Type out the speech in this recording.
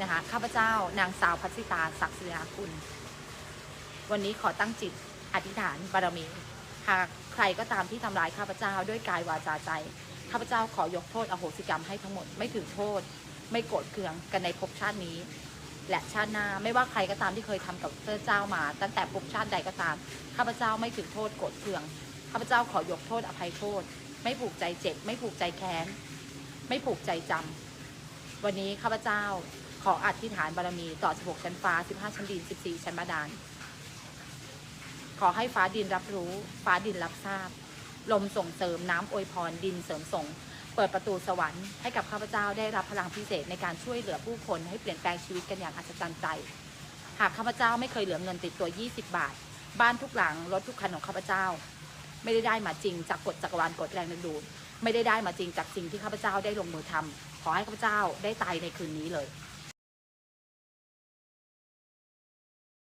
นะคะ ข้าพเจ้านางสาวพัชิตาศักดิ์ศิลาคุณ วันนี้ขอตั้งจิตอธิษฐานบารมี หากใครก็ตามที่ทำร้ายข้าพเจ้าด้วยกายวาจาใจ ข้าพเจ้าขอยกโทษอโหสิกรรมให้ทั้งหมด ไม่ถือโทษ ไม่โกรธเคืองกันในภพชาตินี้ และชาติหน้าไม่ว่าใครก็ตามที่เคยทำกับเจ้ามา ตั้งแต่ภพชาติใดก็ตาม ข้าพเจ้าไม่ถือโทษโกรธเคือง ข้าพเจ้าขอยกโทษอภัยโทษ ไม่ผูกใจเจ็บ ไม่ผูกใจแค้น ไม่ผูกใจจำ วันนี้ข้าพเจ้าขออธิษฐานบารมีต่อ 16 ชั้นฟ้า 15 ชั้นดิน 14 ชั้นบาดาล ขอให้ฟ้าดินรับรู้ ฟ้าดินรับทราบ ลมส่งเสริมน้ำอวยพร ดินเสริมส่ง เปิดประตูสวรรค์ให้กับข้าพเจ้าได้รับพลังพิเศษในการช่วยเหลือผู้คนให้เปลี่ยนแปลงชีวิตกันอย่างอัศจรรย์ใจ หากข้าพเจ้าไม่เคยเหลือเงินติดตัว 20 บาท บ้านทุกหลัง รถทุกคันของข้าพเจ้า ไม่ได้ได้มาจริงจากกฎจักรวาลกฎแรงดึงดูดไม่ได้ได้มาจริงจากสิ่งที่ข้าพเจ้าได้ลงมือทำขอให้ข้าพเจ้าได้ตายในคืนนี้เลย